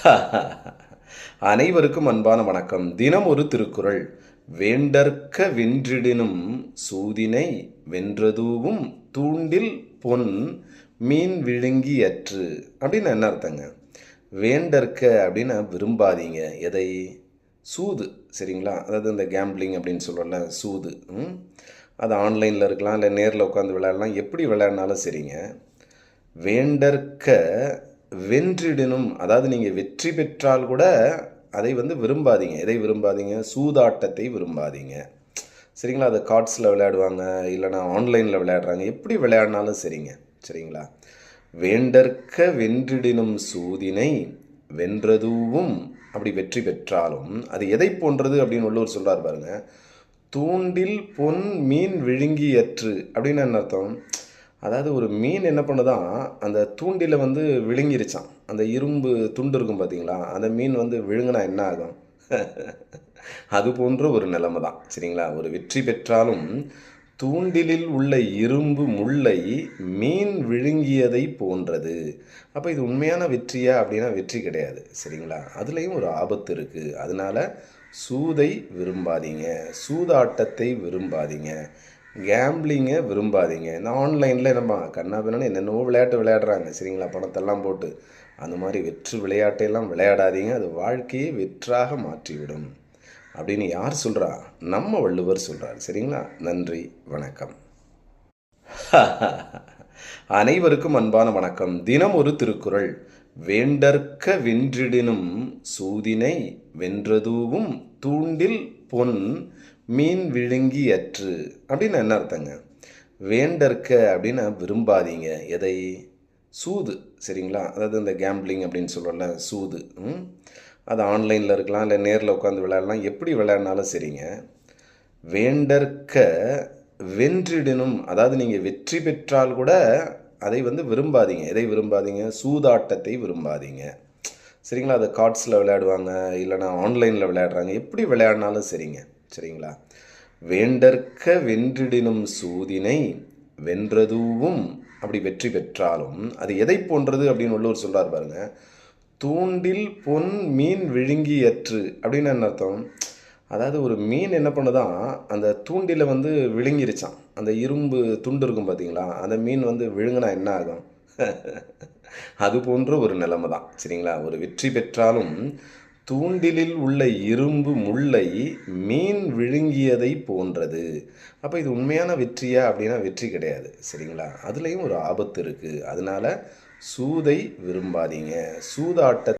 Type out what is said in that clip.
அனைவருக்கும் அன்பான வணக்கம். தினம் ஒரு திருக்குறள். வேண்டற்க வென்றிடினும் சூதினை வென்றதூவும் தூண்டில் பொன் மீன் விழுங்கியற்று. அப்படின்னு என்ன அர்த்தங்க? வேண்டற்க அப்படின்னு விரும்பாதீங்க. எதை? சூது. சரிங்களா? அதாவது இந்த கேம்பிளிங் அப்படின்னு சொல்கிறோம்ல சூது. ம்? அது ஆன்லைனில் இருக்கலாம் இல்லை நேரில் உட்காந்து விளையாடலாம். எப்படி விளையாடினாலும் சரிங்க. வேண்டற்க வென்றிடினும் அதாவது நீங்கள் வெற்றி பெற்றால் கூட அதை வந்து விரும்பாதீங்க. எதை விரும்பாதீங்க? சூதாட்டத்தை விரும்பாதீங்க. சரிங்களா? அது கார்ட்ஸில் விளையாடுவாங்க இல்லைனா ஆன்லைனில் விளையாடுறாங்க. எப்படி விளையாடினாலும் சரிங்க. சரிங்களா? வேண்டற்க வென்றிடினும் சூதினை வென்றதுவும் அப்படி வெற்றி பெற்றாலும் அது எதை போன்றது அப்படின்னு உள்ளூர் சொல்கிறார் பாருங்க. தூண்டில் பொன் மீன் விழுங்கியற்று அப்படின்னு என்ன அர்த்தம்? அதாவது ஒரு மீன் என்ன பண்ணுதான் அந்த தூண்டில் வந்து விழுங்கிருச்சான் அந்த இரும்பு துண்டு இருக்கும் பார்த்தீங்களா அந்த மீன் வந்து விழுங்கினா என்ன ஆகும்? அது போன்ற ஒரு நிலைமை தான் சரிங்களா? ஒரு வெற்றி பெற்றாலும் தூண்டிலில் உள்ள இரும்பு முல்லை மீன் விழுங்கியதை போன்றது. அப்போ இது உண்மையான வெற்றியா அப்படின்னா வெற்றி கிடையாது சரிங்களா? அதுலேயும் ஒரு ஆபத்து இருக்குது அதனால சூதை விரும்பாதீங்க சூதாட்டத்தை விரும்பாதீங்க. கேம்பிளிங்கை விரும்பாதீங்க. இந்த ஆன்லைனில் நம்ம கண்ணா பின்னான்னு என்னென்னவோ விளையாட்டு விளையாடுறாங்க. சரிங்களா? பணத்தெல்லாம் போட்டு. அந்த மாதிரி வெற்று விளையாட்டையெல்லாம் விளையாடாதீங்க. அது வாழ்க்கையை வெற்றாக மாற்றிவிடும். அப்படின்னு யார் சொல்கிறா நம்ம வள்ளுவர் சொல்கிறார் சரிங்களா? நன்றி. வணக்கம். அனைவருக்கும் அன்பான வணக்கம். தினம் ஒரு திருக்குறள். வேண்டற்க வென்றிடினும் சூதினை வென்றதூவும் தூண்டில் பொன் மீன் விழுங்கி அற்று அப்படின்னு என்ன அர்த்தங்க? வேண்டற்க அப்படின்னா விரும்பாதீங்க. எதை? சூது. சரிங்களா? அதாவது இந்த கேம்பிளிங் அப்படின்னு சொல்கிறோம்ல சூது. ம்? அது ஆன்லைனில் இருக்கலாம் இல்லை நேரில் உட்காந்து விளையாடலாம். எப்படி விளையாடினாலும் சரிங்க. வேண்டற்க வென்றிடினும். அதாவது நீங்கள் வெற்றி பெற்றால் கூட அதை வந்து விரும்பாதீங்க. எதை விரும்பாதீங்க? சூதாட்டத்தை விரும்பாதீங்க. சரிங்களா? அது கார்ட்ஸில் விளையாடுவாங்க இல்லைனா ஆன்லைனில் விளையாடுறாங்க. எப்படி விளையாடினாலும் சரிங்க. சரிங்களா? வேண்டற்க வென்றிடினும் சூதினை வென்றதூவும் அப்படி வெற்றி பெற்றாலும் அது எதை போன்றது அப்படின்னு உள்ளூர் சொல்கிறார் பாருங்க. தூண்டில் பொன் மீன் விழுங்கியற்று அப்படின்னு என்ன அர்த்தம்? அதாவது ஒரு மீன் என்ன பண்ணுதான் அந்த தூண்டில வந்து விழுங்கிருச்சான் அந்த இரும்பு துண்டு இருக்கும் பார்த்தீங்களா அந்த மீன் வந்து விழுங்கினா என்ன ஆகும்? அது போன்ற ஒரு நிலைமை தான் சரிங்களா? ஒரு வெற்றி பெற்றாலும் தூண்டிலில் உள்ள இரும்பு முல்லை மீன் விழுங்கியதை போன்றது. அப்போ இது உண்மையான வெற்றியா அப்படின்னா வெற்றி கிடையாது சரிங்களா? அதுலேயும் ஒரு ஆபத்து இருக்குது அதனால சூதை விரும்பாதீங்க. சூதாட்ட